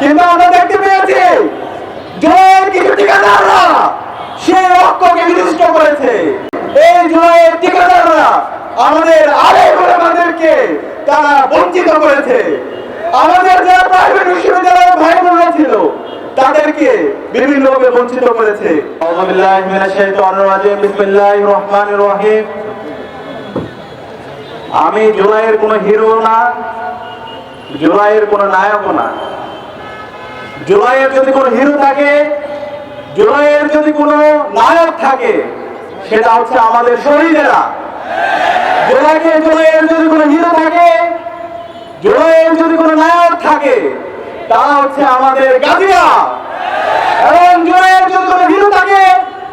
কিন্তু আমরা দেখতে পেয়েছি, জয়ের কিছু ঠিকাদাররা সেই লক্ষ্যকে করেছে। এই জয়ের ঠিকাদাররা আমাদের আরে আমাদেরকে তারা বঞ্চিত করেছে। আমাদের যারা প্রাইভেট বিশ্ববিদ্যালয়ের ভাই বোনরা ছিল, তাদেরকে বিভিন্নভাবে বঞ্চিত করেছে। আউযুবিল্লাহি মিনাশ রাজিম, বিসমিল্লাহির রহমানির রহিম। আমি জুলাইয়ের কোনো হিরো না, জুলাইয়ের কোনো নায়কও না। জুলাইয়ের যদি কোনো হিরো থাকে, জুলাইয়ের যদি কোনো নায়ক থাকে, সেটা হচ্ছে আমাদের শহীদেরা। জুলাইকে জুলাইয়ের যদি কোনো হিরো থাকে, জুলাইয়ের যদি কোনো নায়ক থাকে, তারা হচ্ছে আমাদের গাদিয়া এবং জুলাইয়ের যদি কোনো হিরো থাকে,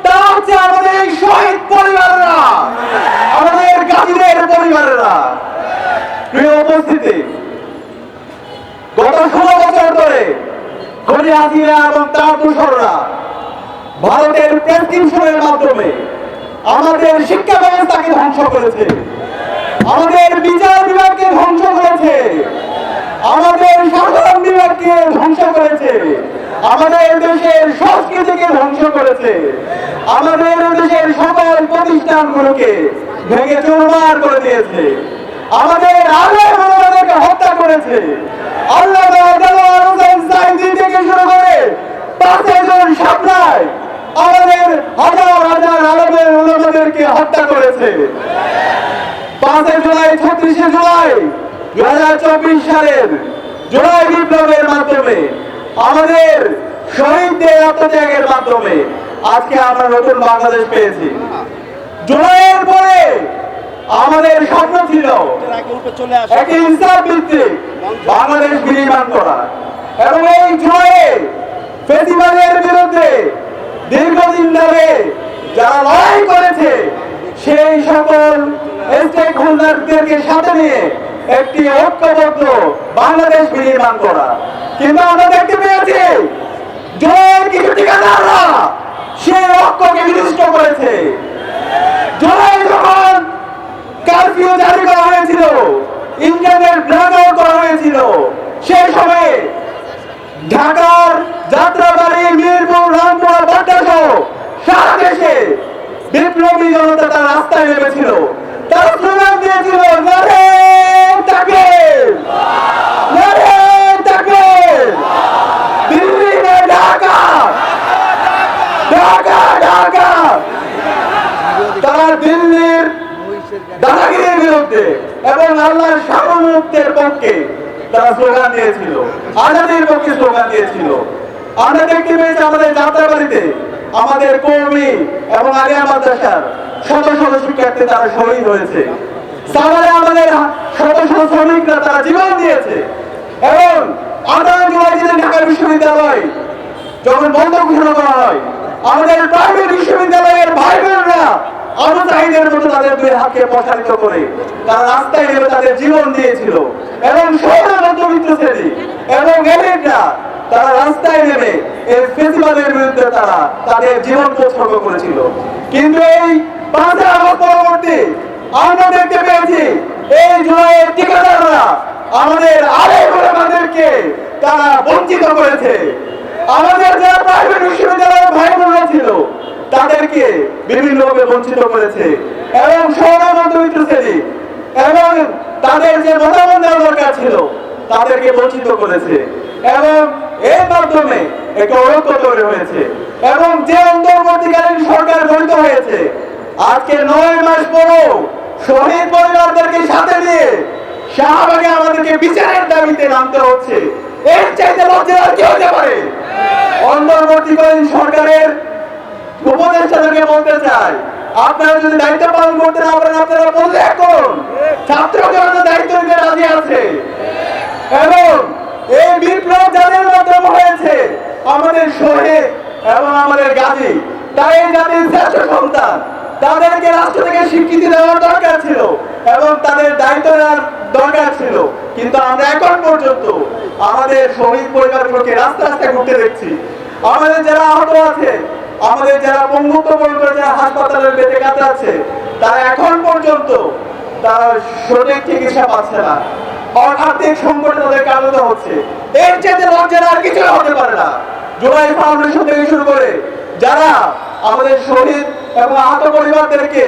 তারা হচ্ছে আমাদের এই শহীদ পরিবাররা আমাদের গাজীদের পরিবারেরা প্রিয় উপস্থিতি গত ষোলো বছর ধরে গনি হাসিনা এবং তার দূষণরা ভারতের প্রেসক্রিপশনের মাধ্যমে আমাদের শিক্ষা ব্যবস্থাকে ধ্বংস করেছে। আমাদের বিচার বিভাগকে ধ্বংস করেছে। আমাদের সাধারণ বিভাগকে ধ্বংস করেছে। আমাদের দেশের সংস্কৃতিকে ধ্বংস করেছে। আমাদের দেশের সকল প্রতিষ্ঠানগুলোকে ভেঙে চুরমার করে দিয়েছে। আমাদের আমাদেরকে হত্যা করেছে। আল্লাহ দেওয়ার হোসেন সাইদি থেকে শুরু করে পাঁচের জন সাপ্লাই আমাদের হাজার হাজার আলমের ওলামাদেরকে হত্যা করেছে। পাঁচই জুলাই, ছত্রিশে জুলাই দুই হাজার চব্বিশ সালের জুলাই বিপ্লবের মাধ্যমে, আমাদের শহীদদের আত্মত্যাগের মাধ্যমে আজকে আমরা নতুন বাংলাদেশ পেয়েছি। জুলাইয়ের পরে আমাদের স্বপ্ন ছিল একটি ইনসাফ ভিত্তিক বাংলাদেশ বিনির্মাণ করা। এবং এই জুলাইয়ে ফেসিবাদের বিরুদ্ধে দীর্ঘদিন ধরে যারা লড়াই করেছে সেই সকল স্টেক হোল্ডারদেরকে সাথে নিয়ে একটি ঐক্যবদ্ধ বাংলাদেশ বিনির্মাণ করা। কিন্তু আমরা দেখতে পেয়েছি জয়ের কিছু ঠিকাদাররা সেই ঐক্যকে বিনষ্ট করেছে। জুলাই যখন কারফিউ জারি করা হয়েছিল, ইন্টারনেট ব্ল্যাক করা হয়েছিল, সেই সময়ে ঢাকার যাত্রাবাড়ি জনতা তার রাস্তায় নেমেছিল। তারা স্লোগান দিয়েছিল নারে তাকবীর নারে বিরুদ্ধে এবং আল্লাহর সার্বভৌমত্বের পক্ষে তারা স্লোগান দিয়েছিল। আজাদির পক্ষে স্লোগান দিয়েছিল। আমরা দেখতে আমাদের আমাদের কর্মী এবং আলিয়া মাদ্রাসার শত শত শিক্ষার্থী তারা শহীদ হয়েছে। সাভারে আমাদের শত শত শ্রমিকরা তারা জীবন দিয়েছে। এবং আঠারো জুলাই দিনে ঢাকা বিশ্ববিদ্যালয় যখন বন্ধ ঘোষণা করা হয়, আমাদের প্রাইভেট বিশ্ববিদ্যালয়ের ভাই বোনরা আবু সাহিদের মতো তাদের দুই হাতকে প্রসারিত করে তারা রাস্তায় নেমে তাদের জীবন দিয়েছিল। এবং শহরের মধ্যবিত্ত শ্রেণি এবং এলিটরা তারা রাস্তায় নেমে এই ফেসিবাদের বিরুদ্ধে তারা তাদের জীবন উৎসর্গ করেছিল। কিন্তু এই পাঁচই আগস্ট পরবর্তী আমরা দেখতে পেয়েছি, এই জুলাইয়ের ঠিকাদাররা আমাদের আরে আমাদেরকে তারা বঞ্চিত করেছে। আমাদের যারা প্রাইভেট বিশ্ববিদ্যালয়ের ভাই বোনরা ছিল, তাদেরকে বিভিন্নভাবে বঞ্চিত করেছে। এবং শহরের মধ্যবিত্ত শ্রেণি এবং তাদের যে মতামত দেওয়া দরকার ছিল, তাদেরকে বঞ্চিত করেছে। এবং এর মাধ্যমে একটা ঐক্য তৈরি হয়েছে এবং যে অন্তর্বর্তীকালীন সরকার গঠিত হয়েছে, আজকে নয় মাস পরও শহীদ পরিবারদেরকে সাথে নিয়ে শাহবাগে আমাদেরকে বিচারের দাবিতে নামতে হচ্ছে। এর চাইতে লজ্জা আর কি হতে পারে, অন্তর্বর্তীকালীন সরকারের উপদেষ্টাদেরকে বলতে চাই, আপনারা যদি দায়িত্ব পালন করতে না পারেন, আপনারা বললে এখন ছাত্রকে দায়িত্ব নিতে রাজি আছে এবং এই বিপ্লব যাদের মাধ্যমে হয়েছে আমাদের শহীদ এবং আমাদের গাজী, তাই জাতির শ্রেষ্ঠ সন্তান। তাদেরকে রাষ্ট্র থেকে স্বীকৃতি দেওয়ার দরকার ছিল এবং তাদের দায়িত্ব নেওয়ার দরকার ছিল। কিন্তু আমরা এখন পর্যন্ত আমাদের শহীদ পরিবারগুলোকে রাস্তা রাস্তা ঘুরতে দেখছি। আমাদের যারা আহত আছে, আমাদের যারা বরণ করে যারা হাসপাতালের বেঁচে কাতরাচ্ছে, তারা এখন পর্যন্ত তারা সঠিক চিকিৎসা পাচ্ছে না। আর্থিক সংকটে তাদের কাটাতে হচ্ছে। এর চেয়ে লজ্জার আর কিছু হতে পারে না। জুলাই ফাউন্ডেশন থেকে শুরু করে যারা আমাদের শহীদ এবং আহত পরিবারদেরকে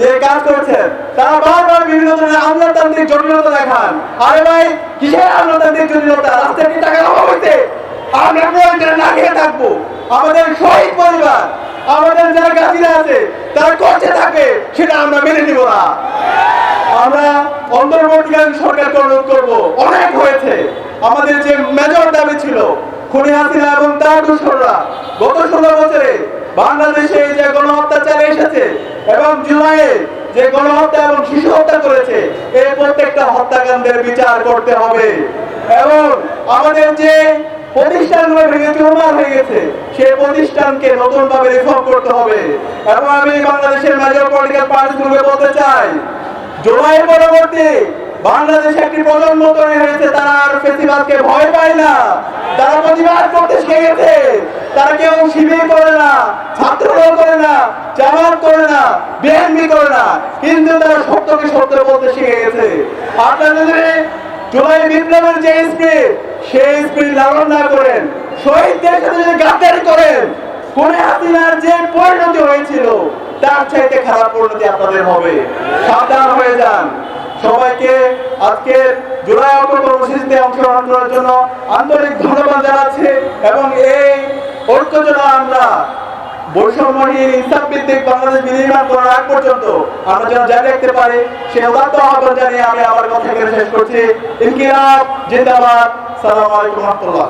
যে কাজ করেছেন, তারা বারবার বিভিন্ন ধরনের আমলাতান্ত্রিক জটিলতা দেখান। আরে ভাই, কিসের আমলাতান্ত্রিক জটিলতা? রাস্তায় কি টাকা অভাব হইতে আমরা না খেয়ে থাকব। আমাদের শহীদ পরিবার, আমাদের যারা গাছিরা আছে, তারা করছে থাকে, সেটা আমরা মেনে নিব না। আমরা অন্তর্বর্তীকালীন সরকারকে অনুরোধ করব, অনেক হয়েছে। আমাদের যে মেজর দাবি ছিল, খুনি হাসিনা এবং তার দূষণরা গত ষোলো বছরে বাংলাদেশে যে গণহত্যা চালে এসেছে এবং জুলাইয়ে যে গণহত্যা এবং শিশু হত্যা করেছে এই প্রত্যেকটা হত্যাকাণ্ডের বিচার করতে হবে। এবং আমাদের যে প্রতিষ্ঠানগুলো ভেঙে চুরমার হয়ে গেছে সেই প্রতিষ্ঠানকে নতুন ভাবে রিফর্ম করতে হবে। এবং আমি বাংলাদেশের মেজর পলিটিক্যাল পার্টিগুলোকে বলতে চাই জুলাই পরবর্তী বাংলাদেশে একটি প্রজন্ম তৈরি হয়েছে, তারা আর ফেসিবাদকে ভয় পায় না। তারা প্রতিবাদ করতে শিখে গেছে তারা কেউ শিবির করে না, ছাত্রদল করে না, জামাত করে না, বিএনপি করে না। কিন্তু তারা সত্যকে সত্য বলতে শিখে গেছে আপনারা যদি জুলাই বিপ্লবের যে স্পিড, সেই স্পিড লালন না করেন, শহীদদের সাথে যদি গাদ্দারি করেন কোনে হাসিনার যে পরিণতি হয়েছিল, তার চাইতে খারাপ পরিণতি আপনাদের হবে। সাবধান হয়ে যান। সবাইকে আজকে জুলাই অটো কর্মসূচিতে অংশগ্রহণ করার জন্য আন্তরিক ধন্যবাদ জানাচ্ছি এবং এই ঐক্য যেন আমরা বৈষম্যহীন ইনসাফ ভিত্তিক বাংলাদেশ বিনির্মাণ করার আগ পর্যন্ত আমরা যেন জারি রাখতে পারি সে উদাত্ত আহ্বান জানিয়ে আমি আমার কথা শেষ করছি। ইনকিলাব, জিন্দাবাদ। সালাম আলাইকুম রহমতুল্লাহ।